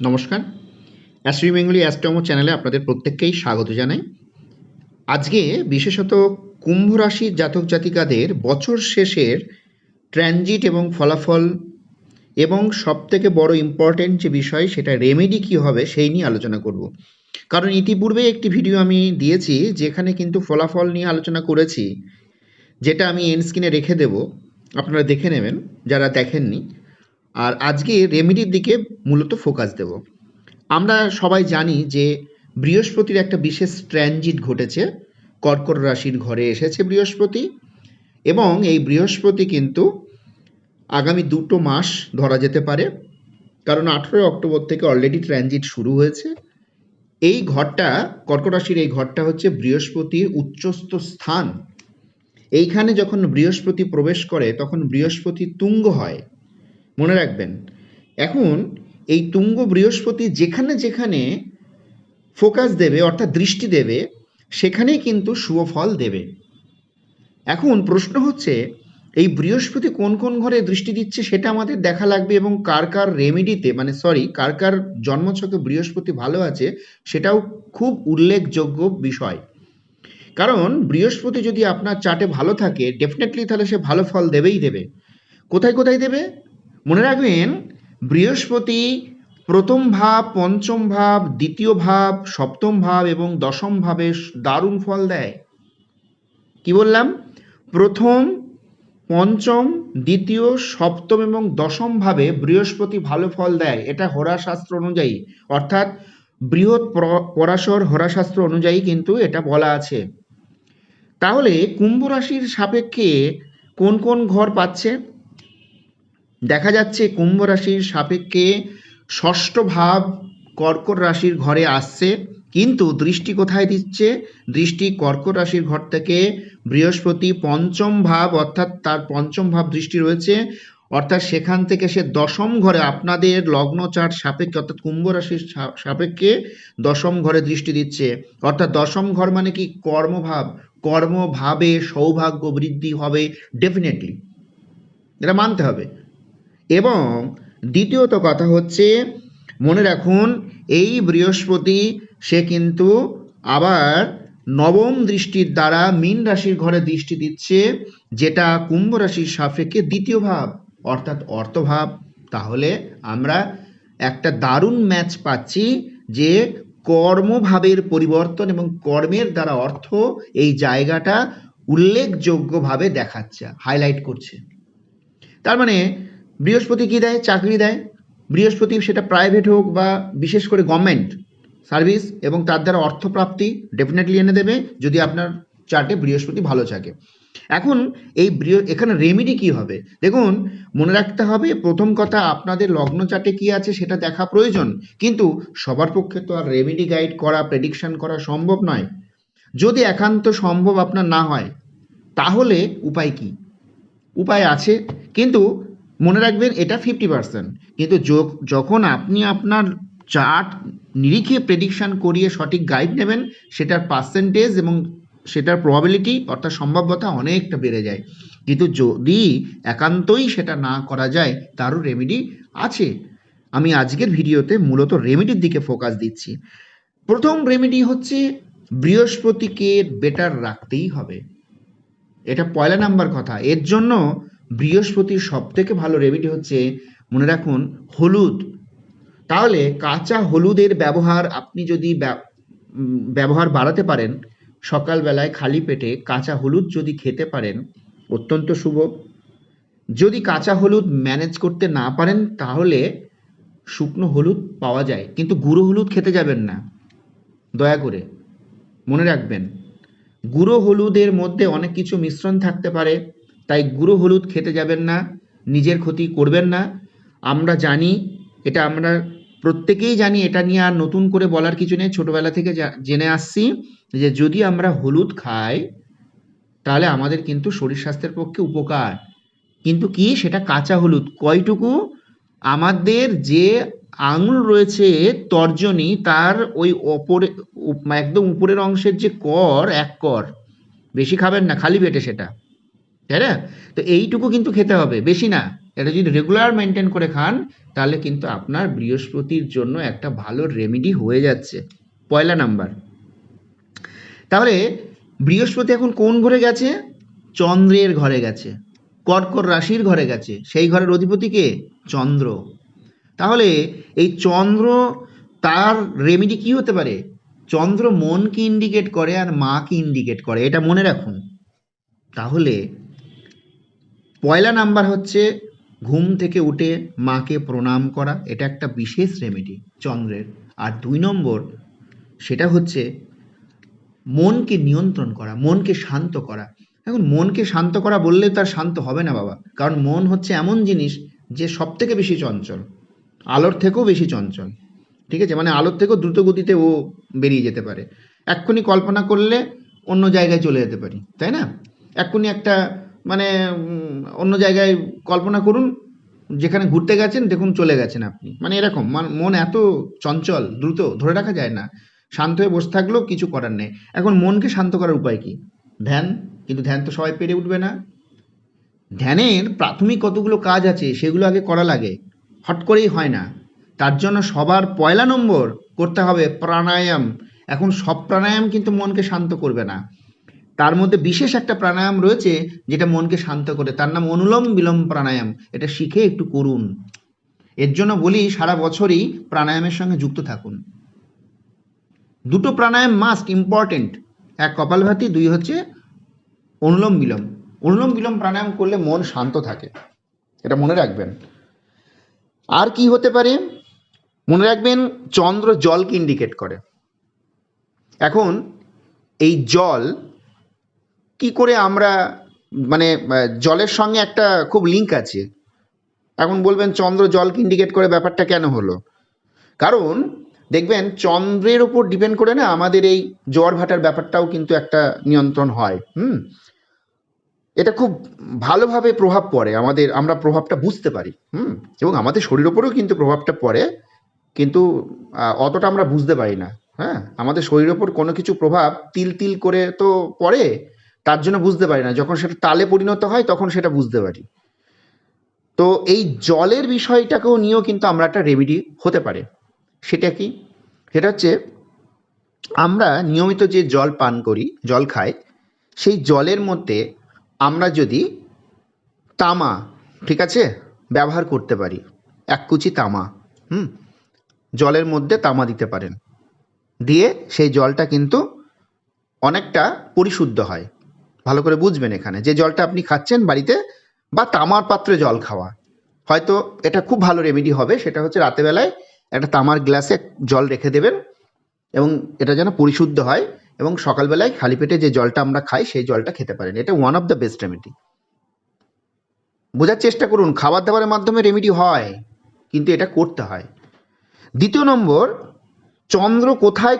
নমস্কার। অ্যাস্ট্রি বেঙ্গলি অ্যাস্ট্রোমো চ্যানেলে আপনাদের প্রত্যেককেই স্বাগত জানাই। আজকে বিশেষত কুম্ভ রাশির জাতক জাতিকাদের বছর শেষের ট্রানজিট এবং ফলাফল এবং সবথেকে বড় ইম্পর্টেন্ট যে বিষয় সেটা রেমেডি কী হবে সেই নিয়ে আলোচনা করব। কারণ ইতিপূর্বে একটি ভিডিও আমি দিয়েছি যেখানে কিন্তু ফলাফল নিয়ে আলোচনা করেছি, যেটা আমি এন স্ক্রিনে রেখে দেব। আপনারা দেখে নেবেন, যারা দেখেননি আর আজকে রেমেডির দিকে মূলত ফোকাস দেব। আমরা সবাই জানি যে বৃহস্পতির একটা বিশেষ ট্রানজিট ঘটেছে। কর্কট রাশির ঘরে এসেছে বৃহস্পতি এবং এই বৃহস্পতি কিন্তু আগামী দুটো মাস ধরা যেতে পারে। কারণ আঠেরোই অক্টোবর থেকে অলরেডি ট্রানজিট শুরু হয়েছে। এই ঘরটা, কর্কট রাশির এই ঘরটা হচ্ছে বৃহস্পতির উচ্চস্থ স্থান। এইখানে যখন বৃহস্পতি প্রবেশ করে, তখন বৃহস্পতি তুঙ্গ হয়। মনে রাখবেন। এখন এই তুঙ্গ বৃহস্পতি যেখানে যেখানে ফোকাস দেবে, অর্থাৎ দৃষ্টি দেবে, সেখানেই কিন্তু শুভ ফল দেবে। এখন প্রশ্ন হচ্ছে, এই বৃহস্পতি কোন কোন ঘরে দৃষ্টি দিচ্ছে সেটা আমাদের দেখা লাগবে এবং কার কার রেমেডিতে মানে সরি কার কার জন্মছকে বৃহস্পতি ভালো আছে, সেটাও খুব উল্লেখযোগ্য বিষয়। কারণ বৃহস্পতি যদি আপনার চার্টে ভালো থাকে ডেফিনেটলি তাহলে সে ভালো ফল দেবেই দেবে। কোথায় কোথায় দেবে? মনে রাখবেন, বৃহস্পতি প্রথম ভাব, পঞ্চম ভাব, দ্বিতীয় ভাব, সপ্তম ভাব এবং দশম ভাবে দারুণ ফল দেয়। কি বললাম? প্রথম, পঞ্চম, দ্বিতীয়, সপ্তম এবং দশম ভাবে বৃহস্পতি ভালো ফল দেয়। এটা হোরাশাস্ত্র অনুযায়ী। অর্থাৎ বৃহৎ প্র- পরাশর হোরাশাস্ত্র অনুযায়ী কিন্তু এটা বলা আছে। তাহলে কুম্ভ রাশির সাপেক্ষে কোন কোন ঘর পাচ্ছে? দেখা যাচ্ছে কুম্ভ রাশির সাপেক্ষে ষষ্ঠ ভাব কর্কট রাশির ঘরে আসছে, কিন্তু দৃষ্টি কোথায় দিচ্ছে? দৃষ্টি কর্কট রাশির ঘর থেকে বৃহস্পতি পঞ্চম ভাব, অর্থাৎ তার পঞ্চম ভাব দৃষ্টি রয়েছে। অর্থাৎ সেখান থেকে সে দশম ঘরে আপনাদের লগ্ন চার্ট সাপেক্ষে, অর্থাৎ কুম্ভ রাশির সাপেক্ষে দশম ঘরে দৃষ্টি দিচ্ছে। অর্থাৎ দশম ঘর মানে কি? কর্মভাব। কর্মভাবে সৌভাগ্য বৃদ্ধি হবে ডেফিনেটলি এটা মানতে হবে। এবং দ্বিতীয়ত কথা হচ্ছে, মনে রাখুন, এই বৃহস্পতি, সে কিন্তু আবার নবম দৃষ্টির দ্বারা মীন রাশির ঘরে দৃষ্টি দিচ্ছে, যেটা কুম্ভ রাশির সাপেক্ষে দ্বিতীয় ভাব, অর্থাৎ অর্থভাব। তাহলে আমরা একটা দারুণ ম্যাচ পাচ্ছি যে কর্মভাবের পরিবর্তন এবং কর্মের দ্বারা অর্থ এই জায়গাটা উল্লেখযোগ্যভাবে দেখাচ্ছে হাইলাইট করছে। তার মানে বৃহস্পতি কি দেয়? চাকরি দেয়। বৃহস্পতি সেটা প্রাইভেট হোক বা বিশেষ করে গভর্নমেন্ট সার্ভিস এবং তার দ্বারা অর্থপ্রাপ্তি ডেফিনেটলি এনে দেবে যদি আপনার চার্টে বৃহস্পতি ভালো থাকে। এখন এই এখানে রেমিডি কি হবে? দেখুন, মনে রাখতে হবে প্রথম কথা, আপনাদের লগ্ন চার্টে কি আছে সেটা দেখা প্রয়োজন। কিন্তু সবার পক্ষে তো আর রেমিডি গাইড করা প্রেডিকশন করা সম্ভব নয়। যদি একান্ত সম্ভব আপনার না হয়, তাহলে উপায় কি? উপায় আছে, কিন্তু মনে রাখবেন এটা ফিফটি পার্সেন্ট কিন্তু যখন আপনি আপনার চার্ট নিরিখে প্রেডিকশান করিয়ে সঠিক গাইড নেবেন, সেটার পার্সেন্টেজ এবং সেটার প্রবাবিলিটি অর্থাৎ সম্ভাব্যতা অনেকটা বেড়ে যায়। কিন্তু যদি একান্তই সেটা না করা যায়, তারও রেমেডি আছে। আমি আজকের ভিডিওতে মূলত রেমেডির দিকে ফোকাস দিচ্ছি। প্রথম রেমেডি হচ্ছে বৃহস্পতিকে বেটার রাখতেই হবে। এটা পয়লা নাম্বার কথা। এর জন্য বৃহস্পতির সব থেকে ভালো রেমেডি হচ্ছে, মনে রাখুন, হলুদ। তাহলে কাঁচা হলুদের ব্যবহার আপনি যদি ব্যা- ব্যবহার বাড়াতে পারেন, সকালবেলায় খালি পেটে কাঁচা হলুদ যদি খেতে পারেন, অত্যন্ত শুভ। যদি কাঁচা হলুদ ম্যানেজ করতে না পারেন, তাহলে শুকনো হলুদ পাওয়া যায়। কিন্তু গুঁড়ো হলুদ খেতে যাবেন না। দয়া করে, মনে রাখবেন। গুঁড়ো হলুদের মধ্যে অনেক কিছু মিশ্রণ থাকতে পারে। তাই গুঁড়ো হলুদ খেতে যাবেন না, নিজের ক্ষতি করবেন না। আমরা জানি, এটা আমরা প্রত্যেকেই জানি, এটা নিয়ে আর নতুন করে বলার কিছু নেই। ছোটবেলা থেকে জেনে আসছি যে যদি আমরা হলুদ খাই, তাহলে আমাদের কিন্তু শরীর স্বাস্থ্যের পক্ষে উপকার। কিন্তু কি? সেটা কাঁচা হলুদ। কয়টুকু? আমাদের যে আঙুল রয়েছে, তর্জনী, তার ওই ওপরে একদম উপরের অংশের যে কর, এক কর। বেশি খাবেন না, খালি পেটে সেটা। তাই না? তো এইটুকু কিন্তু খেতে হবে, বেশি না। এটা যদি রেগুলার মেনটেন করে খান, তাহলে কিন্তু আপনার বৃহস্পতির জন্য একটা ভালো রেমেডি হয়ে যাচ্ছে। পয়লা নাম্বার। তাহলে বৃহস্পতি এখন কোন ঘরে গেছে? চন্দ্রের ঘরে গেছে। কর্কট রাশির ঘরে গেছে। সেই ঘরের অধিপতি কে? চন্দ্র। তাহলে এই চন্দ্র, তার রেমেডি কি হতে পারে? চন্দ্র মনকে ইন্ডিকেট করে আর মাকে ইন্ডিকেট করে। এটা মনে রাখুন। তাহলে পয়লা নাম্বার হচ্ছে ঘুম থেকে উঠে মাকে প্রণাম করা, এটা একটা বিশেষ রেমেডি চন্দ্রের। আর দুই নম্বর, সেটা হচ্ছে মনকে নিয়ন্ত্রণ করা, মনকে শান্ত করা। এখন মনকে শান্ত করা বললে তার শান্ত হবে না বাবা, কারণ মন হচ্ছে এমন জিনিস যে সব থেকে বেশি চঞ্চল, আলোর থেকেও বেশি চঞ্চল, ঠিক আছে? মানে আলোর থেকেও দ্রুত গতিতে ও বেরিয়ে যেতে পারে। এক্ষুনি কল্পনা করলে অন্য জায়গায় চলে যেতে পারি, তাই না? এক্ষুনি একটা মানে অন্য জায়গায় কল্পনা করুন, যেখানে ঘুরতে গেছেন, দেখুন চলে গেছেন আপনি। মানে এরকম মান- এত চঞ্চল, দ্রুত, ধরে রাখা যায় না। শান্ত হয়ে বসে থাকলেও কিছু করার নেই। এখন মনকে শান্ত করার উপায় কি? ধ্যান, কিন্তু ধ্যান তো সবাই পেরে উঠবে না। ধ্যানের প্রাথমিক কতগুলো কাজ আছে, সেগুলো আগে করা লাগে। হট করেই হয় না। তার জন্য সবার পয়লা নম্বর করতে হবে প্রাণায়াম। এখন সব প্রাণায়াম কিন্তু মনকে শান্ত করবে না। তার মধ্যে বিশেষ একটা প্রাণায়াম রয়েছে যেটা মনকে শান্ত করে। তার নাম অনুলোম বিলোম প্রাণায়াম। এটা শিখে একটু করুন। এর জন্য বলি, সারা বছরই প্রাণায়ামের সঙ্গে যুক্ত থাকুন। দুটো প্রাণায়াম মাস্ট ইম্পর্টেন্ট এক কপালভাতি দুই হচ্ছে অনুলোম বিলোম। অনুলোম বিলোম প্রাণায়াম করলে মন শান্ত থাকে। এটা মনে রাখবেন। আর কি হতে পারে? মনে রাখবেন, চন্দ্র জলকে ইন্ডিকেট করে। এখন এই জল কি করে আমরা মানে জলের সঙ্গে একটা খুব লিঙ্ক আছে। এখন বলবেন চন্দ্র জলকে ইন্ডিকেট করে ব্যাপারটা কেন হলো? কারণ, দেখবেন চন্দ্রের উপর ডিপেন্ড করে না আমাদের এই জ্বর ভাটার ব্যাপারটাও কিন্তু একটা নিয়ন্ত্রণ হয়, হুম? এটা খুব ভালোভাবে প্রভাব পড়ে আমাদের, আমরা প্রভাবটা বুঝতে পারি, হুম? এবং আমাদের শরীর ওপরেও কিন্তু প্রভাবটা পড়ে, কিন্তু অতটা আমরা বুঝতে পারি না হ্যাঁ? আমাদের শরীরের ওপর কোনো কিছু প্রভাব তিল তিল করে তো পড়ে তার জন্য বুঝতে পারি না। যখন সেটা তালে পরিণত হয়, তখন সেটা বুঝতে পারি। তো এই জলের বিষয়টাকেও নিয়েও কিন্তু আমরা একটা রেমেডি হতে পারে। সেটা কি? সেটা হচ্ছে, আমরা নিয়মিত যে জল পান করি, জল খাই, সেই জলের মধ্যে আমরা যদি তামা, ঠিক আছে? ব্যবহার করতে পারি। এক কুচি তামা, হুম? জলের মধ্যে তামা দিতে পারেন। দিয়ে সেই জলটা কিন্তু অনেকটা পরিশুদ্ধ হয়। ভালো করে বুঝবেন এখানে। যে জলটা আপনি খাচ্ছেন বাড়িতে বা তামার পাত্রে জল খাওয়া। হয়তো এটা খুব ভালো রেমেডি হবে, সেটা হচ্ছে রাতেবেলায় একটা তামার গ্লাসে জল রেখে দেবেন এবং এটা যেন পরিশুদ্ধ হয় এবং সকালবেলায় খালি পেটে যে জলটা আমরা খাই, সেই জলটা খেতে পারেন। এটা one of the best remedy বোঝার চেষ্টা করুন খাবার দাবারের মাধ্যমে রেমেডি হয়, কিন্তু এটা করতে হয়। দ্বিতীয় নম্বর, চন্দ্র কোথায়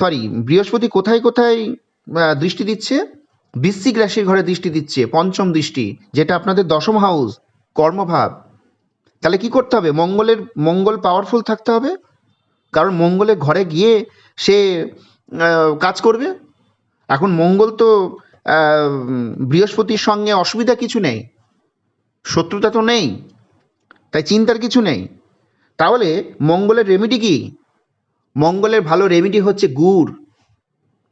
সরি বৃহস্পতি কোথায় কোথায় দৃষ্টি দিচ্ছে? বৃশ্চিক রাশির ঘরে দৃষ্টি দিচ্ছে, পঞ্চম দৃষ্টি, যেটা আপনাদের দশম হাউস কর্মভাব। তাহলে কি করতে হবে? মঙ্গলের, মঙ্গল পাওয়ারফুল থাকতে হবে? কারণ মঙ্গলের ঘরে গিয়ে সে কাজ করবে? এখন মঙ্গল তো বৃহস্পতির সঙ্গে অসুবিধা কিছু নেই। শত্রুতা তো নেই। তাই চিন্তার কিছু নেই। তাহলে মঙ্গলের রেমেডি কি? মঙ্গলের ভালো রেমেডি হচ্ছে গুড়।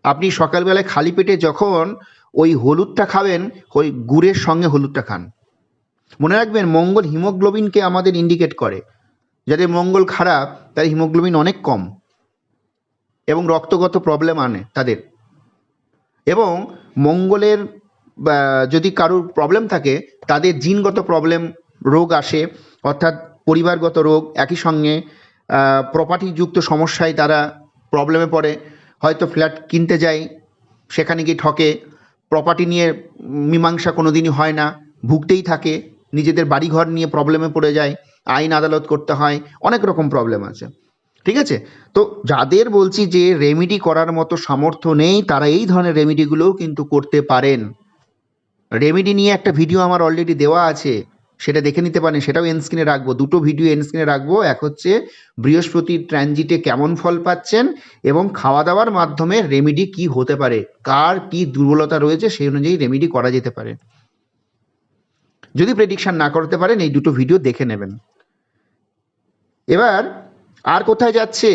আপনি সকালবেলায় খালি পেটে যখন ওই হলুদটা খাবেন, ওই গুড়ের সঙ্গে হলুদটা খান। মনে রাখবেন, মঙ্গল হিমোগ্লোবিনকে আমাদের ইন্ডিকেট করে। যাদের মঙ্গল খারাপ তাদের হিমোগ্লোবিন অনেক কম এবং রক্তগত প্রবলেম আনে তাদের। এবং মঙ্গলের যদি কারোর প্রবলেম থাকে, তাদের জিনগত প্রবলেম রোগ আসে, অর্থাৎ পরিবারগত রোগ, একই সঙ্গে প্রপার্টিযুক্ত সমস্যায় তারা প্রবলেমে পড়ে। হয়তো ফ্ল্যাট কিনতে যায়, সেখানে গিয়ে ঠকে। প্রপার্টি নিয়ে মীমাংসা কোনো দিনই হয় না, ভুগতেই থাকে, নিজেদের বাড়িঘর নিয়ে প্রবলেমে পড়ে যায়, আইন আদালত করতে হয়, অনেক রকম প্রবলেম আছে। ঠিক আছে? তো যাদের বলছি যে রেমিডি করার মতো সামর্থ্য নেই, তারা এই ধরনের রেমিডিগুলোও কিন্তু করতে পারেন। রেমিডি নিয়ে একটা ভিডিও আমার অলরেডি দেওয়া আছে। সেটা দেখে নিতে পারেন, সেটাও এন স্ক্রিনে রাখব। দুটো ভিডিও এন স্ক্রিনে রাখব, এক হচ্ছে বৃহস্পতির ট্রানজিটে কেমন ফল পাচ্ছেন এবং খাওয়া দাওয়ার মাধ্যমে রেমিডি কি হতে পারে, কার কি দুর্বলতা রয়েছে সেই অনুযায়ী রেমিডি করা যেতে পারে। যদি প্রেডিকশন না করতে পারেন, এই দুটো ভিডিও দেখে নেবেন। এবার আর কোথায় যাচ্ছে?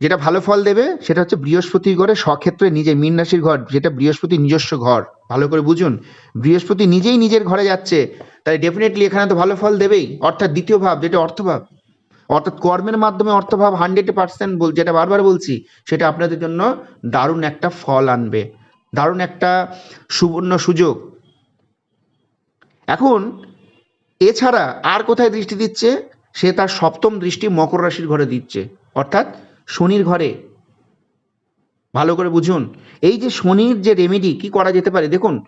যেটা ভালো ফল দেবে, সেটা হচ্ছে বৃহস্পতির ঘরে স্বক্ষেত্রে নিজে, মীন রাশির ঘর, যেটা বৃহস্পতির নিজস্ব ঘর। ভালো করে বুঝুন। বৃহস্পতি নিজেই নিজের ঘরে যাচ্ছে, তাই ডেফিনেটলি এখানে তো ভালো ফল দেবেই। অর্থাৎ দ্বিতীয় ভাব, যেটা অর্থভাব। অর্থাৎ কর্মের মাধ্যমে অর্থভাব হান্ড্রেড পার্সেন্ট বল যেটা বারবার বলছি, সেটা আপনাদের জন্য দারুণ একটা ফল আনবে। দারুণ একটা সুবর্ণ সুযোগ। এখন, এছাড়া আর কোথায় দৃষ্টি দিচ্ছে? সে তার সপ্তম দৃষ্টি মকর রাশির ঘরে দিচ্ছে। অর্থাৎ শনির ঘরে। ভালো করে বুঝুন। এই যে শনির যে রেমেডি কি করা যেতে পারে? দেখুন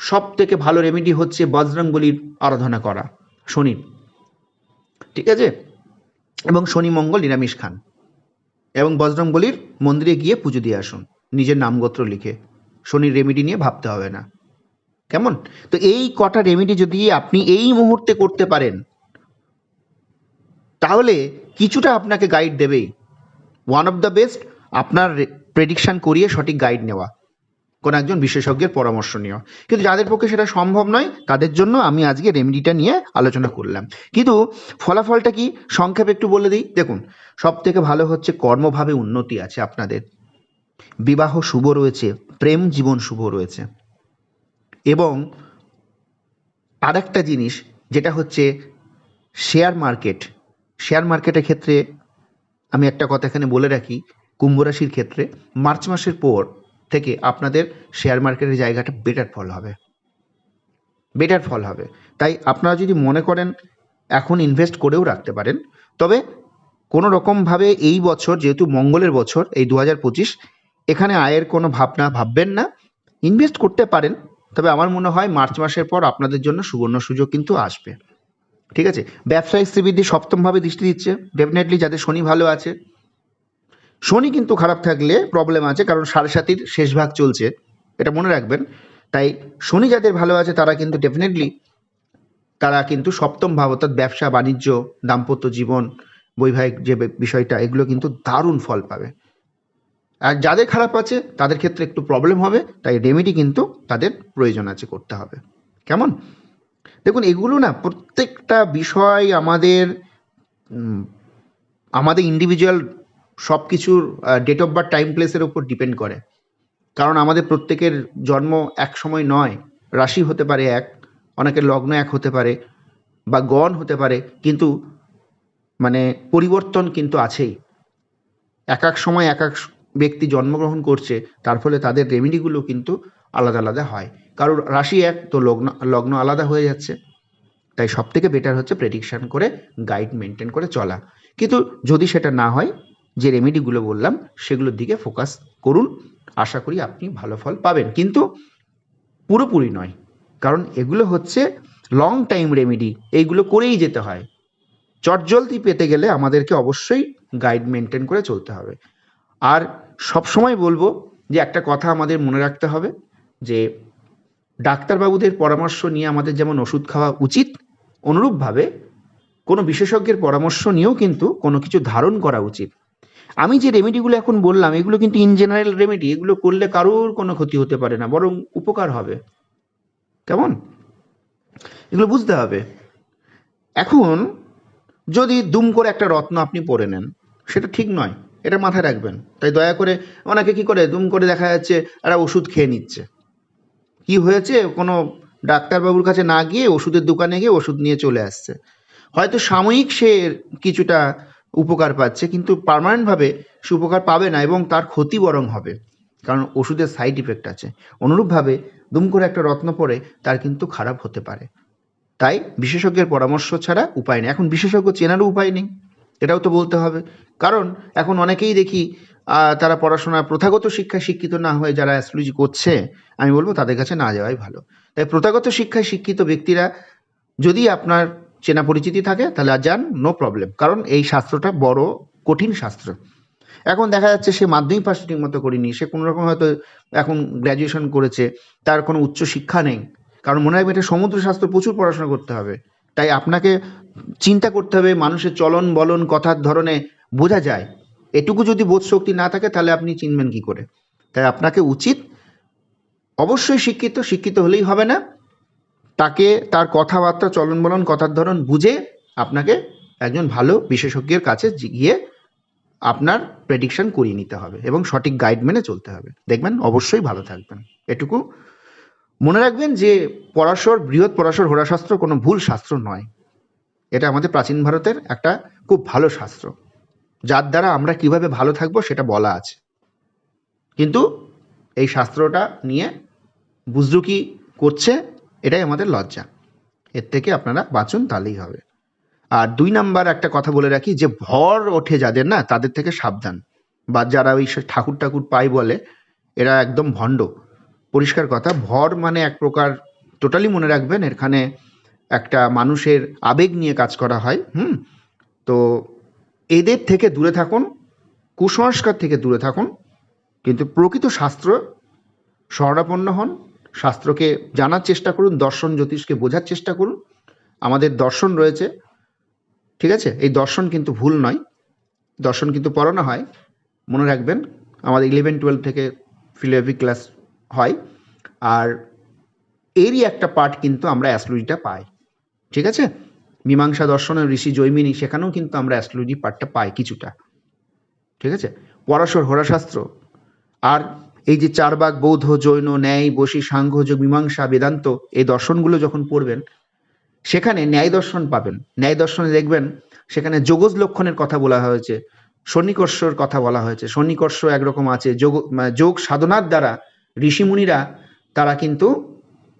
সব থেকে ভালো রেমেডি হচ্ছে বজরংবলির আরাধনা করা, শনির। ঠিক আছে? এবং শনি মঙ্গল নিরামিষ খান। এবং বজরংবলির মন্দিরে গিয়ে পুজো দিয়ে আসুন, নিজের নামগোত্র লিখে। শনির রেমেডি নিয়ে ভাবতে হবে না। কেমন? তো এই কটা রেমেডি যদি আপনি এই মুহূর্তে করতে পারেন, তাহলে কিছুটা আপনাকে গাইড দেবেই। ওয়ান অফ দ্য বেস্ট আপনার প্রেডিকশন করিয়ে সঠিক গাইড নেওয়া। কোনো একজন বিশেষজ্ঞের পরামর্শ নেওয়া কিন্তু যাদের পক্ষে সেটা সম্ভব নয়, তাদের জন্য আমি আজকে রেমেডিটা নিয়ে আলোচনা করলাম। কিন্তু ফলাফলটা কি? সংক্ষেপে একটু বলে দিই। দেখুন সব থেকে ভালো হচ্ছে কর্মভাবে উন্নতি আছে আপনাদের। বিবাহ শুভ রয়েছে, প্রেম জীবন শুভ রয়েছে। এবং আরেকটা জিনিস, যেটা হচ্ছে শেয়ার মার্কেট শেয়ার মার্কেটের ক্ষেত্রে আমি একটা কথা এখানে বলে রাখি কুম্ভ রাশির ক্ষেত্রে মার্চ মাসের পর থেকে আপনাদের শেয়ার মার্কেটের জায়গাটা বেটার ফল হবে। বেটার ফল হবে। তাই আপনারা যদি মনে করেন এখন ইনভেস্ট করেও রাখতে পারেন, তবে কোনো রকমভাবে এই বছর যেহেতু মঙ্গলের বছর, এই দু পঁচিশ, এখানে আয়ের কোনো ভাবনা ভাববেন না। ইনভেস্ট করতে পারেন, তবে আমার মনে হয় মার্চ মাসের পর আপনাদের জন্য সুবর্ণ সুযোগ কিন্তু আসবে। ঠিক আছে? ব্যবসায়িক শ্রীবৃদ্ধি সপ্তমভাবে দৃষ্টি দিচ্ছে। ডেফিনেটলি যাদের শনি ভালো আছে শনি কিন্তু খারাপ থাকলে প্রবলেম আছে, কারণ সাড়ে সাতির শেষ ভাগ চলছে, এটা মনে রাখবেন। তাই শনি যাদের ভালো আছে, তারা কিন্তু ডেফিনেটলি তারা কিন্তু সপ্তম ভাব অর্থাৎ ব্যবসা, বাণিজ্য, দাম্পত্য জীবন, বৈবাহিক যে বিষয়টা, এগুলো কিন্তু দারুণ ফল পাবে। আর যাদের খারাপ আছে, তাদের ক্ষেত্রে একটু প্রবলেম হবে, তাই রেমেডি কিন্তু তাদের প্রয়োজন আছে করতে হবে। কেমন? দেখুন, এগুলো না প্রত্যেকটা বিষয় আমাদের আমাদের ইন্ডিভিজুয়াল সব কিছুর ডেট অফ বার্থ টাইম প্লেসের উপর ডিপেন্ড করে। কারণ আমাদের প্রত্যেকের জন্ম এক সময় নয়, রাশি হতে পারে এক, অনেকের লগ্ন এক হতে পারে বা গণ হতে পারে, কিন্তু মানে পরিবর্তন কিন্তু আছেই। এক এক সময় এক এক ব্যক্তি জন্মগ্রহণ করছে, তার ফলে তাদের রেমেডিগুলো কিন্তু আলাদা আলাদা হয়। কারোর রাশি এক, তো লগ্ন লগ্ন আলাদা হয়ে যাচ্ছে। তাই সব থেকে বেটার হচ্ছে প্রেডিকশন করে গাইড মেনটেন করে চলা। কিন্তু যদি সেটা না হয় যে রেমেডিগুলো বললাম, সেগুলোর দিকে ফোকাস করুন। আশা করি আপনি ভালো ফল পাবেন। কিন্তু পুরোপুরি নয়, কারণ এগুলো হচ্ছে লং টাইম রেমেডি এইগুলো করেই যেতে হয়। চটজলদি পেতে গেলে আমাদেরকে অবশ্যই গাইড মেনটেন করে চলতে হবে। আর সবসময় বলব যে একটা কথা আমাদের মনে রাখতে হবে, যে ডাক্তারবাবুদের পরামর্শ নিয়ে আমাদের যেমন ওষুধ খাওয়া উচিত, অনুরূপভাবে কোনো বিশেষজ্ঞের পরামর্শ নিয়েও কিন্তু কোনো কিছু ধারণ করা উচিত। আমি যে রেমেডিগুলো এখন বললাম, এগুলো কিন্তু ইন জেনারেল রেমেডি এগুলো করলে কারোর কোনো ক্ষতি হতে পারে না, বরং উপকার হবে। কেমন? এগুলো বুঝতে হবে। এখন যদি দুম করে একটা রত্ন আপনি পরে নেন, সেটা ঠিক নয়, এটা মাথায় রাখবেন। তাই দয়া করে অনেকে কি করে, দুম করে দেখা যাচ্ছে একটা ওষুধ খেয়ে নিচ্ছে। কি হয়েছে? কোনো ডাক্তারবাবুর কাছে না গিয়ে ওষুধের দোকানে গিয়ে ওষুধ নিয়ে চলে আসছে। হয়তো সাময়িক সে কিছুটা উপকার পাচ্ছে, কিন্তু পার্মানেন্টভাবে সে উপকার পাবে না এবং তার ক্ষতি বরং হবে। কারণ ওষুধের সাইড ইফেক্ট আছে। অনুরূপভাবে দুম করে একটা রত্ন পরে তার কিন্তু খারাপ হতে পারে। তাই বিশেষজ্ঞের পরামর্শ ছাড়া উপায় নেই। এখন বিশেষজ্ঞ চেনারও উপায় নেই। এটাও তো বলতে হবে। কারণ এখন অনেকেই দেখি তারা পড়াশোনা প্রথাগত শিক্ষায় শিক্ষিত না হয়ে যারা অ্যাস্ট্রোলজি করছে, আমি বলব তাদের কাছে না যাওয়াই ভালো। তাই প্রথাগত শিক্ষায় শিক্ষিত ব্যক্তিরা যদি আপনার চেনা পরিচিতি থাকে, তাহলে আর যান নো প্রবলেম কারণ এই শাস্ত্রটা বড় কঠিন শাস্ত্র। এখন দেখা যাচ্ছে সে মাধ্যমিক পাশ ঠিক মতো করেনি, সে কোনো রকম হয়তো এখন গ্র্যাজুয়েশন করেছে, তার কোনো উচ্চ শিক্ষা নেই। কারণ মনে রাখবে এটা সমুদ্র শাস্ত্র, প্রচুর পড়াশোনা করতে হবে। তাই আপনাকে চিন্তা করতে হবে, মানুষের চলন বলন, কথার ধরনে বোঝা যায়। এটুকু যদি বোধ শক্তি না থাকে, তাহলে আপনি চিনবেন কি করে? তাই আপনাকে উচিত, অবশ্যই শিক্ষিত শিক্ষিত হলেই হবে না। তাকে তার কথাবার্তা চলন বলন কথার ধরন বুঝে আপনাকে একজন ভালো বিশেষজ্ঞের কাছে গিয়ে আপনার প্রেডিকশন করিয়ে নিতে হবে এবং সঠিক গাইড মেনে চলতে হবে। দেখবেন অবশ্যই ভালো থাকবেন। এটুকু মনে রাখবেন যে পরাশর, বৃহৎ পরাশর হোরাশাস্ত্র কোনো ভুল শাস্ত্র নয়। এটা আমাদের প্রাচীন ভারতের একটা খুব ভালো শাস্ত্র। যার দ্বারা আমরা কীভাবে ভালো থাকব সেটা বলা আছে। কিন্তু এই শাস্ত্রটা নিয়ে বুজরুকি করছে এটাই আমাদের লজ্জা। এর থেকে আপনারা বাঁচুন তাহলেই হবে। আর দুই নাম্বার একটা কথা বলে রাখি, যে ভর ওঠে যাদের না, তাদের থেকে সাবধান। বা যারা ওই ঠাকুর ঠাকুর পায় বলে, এরা একদম ভণ্ড। পরিষ্কার কথা, ভর মানে এক প্রকার টোটালি মনে রাখবেন, এখানে একটা মানুষের আবেগ নিয়ে কাজ করা হয়, হুম? তো এদের থেকে দূরে থাকুন, কুসংস্কার থেকে দূরে থাকুন, কিন্তু প্রকৃত শাস্ত্র শরণাপন্ন হন শাস্ত্রকে জানার চেষ্টা করুন, দর্শন জ্যোতিষকে বোঝার চেষ্টা করুন। আমাদের দর্শন রয়েছে, ঠিক আছে? এই দর্শন কিন্তু ভুল নয়। দর্শন কিন্তু পড়ানো হয়। মনে রাখবেন, আমাদের ইলেভেন টুয়েলভ থেকে ফিলোসফি ক্লাস হয়। আর এরই একটা পার্ট কিন্তু আমরা অ্যাস্ট্রোলজিটা পাই। ঠিক আছে? মীমাংসা দর্শনের ঋষি জৈমিনী সেখানেও কিন্তু আমরা অ্যাস্ট্রোলজি পার্টটা পাই কিছুটা। ঠিক আছে? পরাশর হোরাশাস্ত্র। আর এই যে চারবাগ বৌদ্ধ জৈন ন্যায় বশী সাংঘ যোগ মীমাংসা বেদান্ত, এই দর্শনগুলো যখন পড়বেন, সেখানে ন্যায় দর্শন পাবেন। ন্যায় দর্শনে দেখবেন, সেখানে যোগজ লক্ষণের কথা বলা হয়েছে সন্নিকর্ষর কথা বলা হয়েছে। সন্নিকর্ষ একরকম আছে, যোগ মানে যোগ সাধনার দ্বারা ঋষিমুনিরা, তারা কিন্তু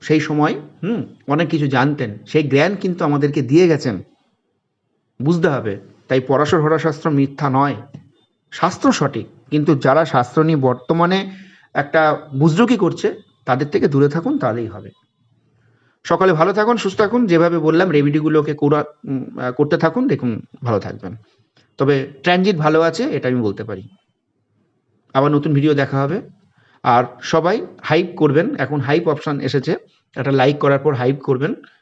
সেই সময়, হুম, অনেক কিছু জানতেন। সেই জ্ঞান কিন্তু আমাদেরকে দিয়ে গেছেন। বুঝতে হবে, তাই পরাশর হরাশাস্ত্র মিথ্যা নয়। শাস্ত্র সঠিক, কিন্তু যারা শাস্ত্র নিয়ে বর্তমানে একটা বুজরুকি করছে, তাদের থেকে দূরে থাকুন, তাহলেই হবে। সকালে ভালো থাকুন, সুস্থ থাকুন, যেভাবে বললাম, রেমিডিগুলোকে করা করতে থাকুন, দেখুন, ভালো থাকবেন। তবে ট্রানজিট ভালো আছে, এটা আমি বলতে পারি। আবার নতুন ভিডিও দেখা হবে। আর সবাই হাইপ করবেন, এখন হাইপ অপশন এসেছে, একটা লাইক করার পর হাইপ করবেন।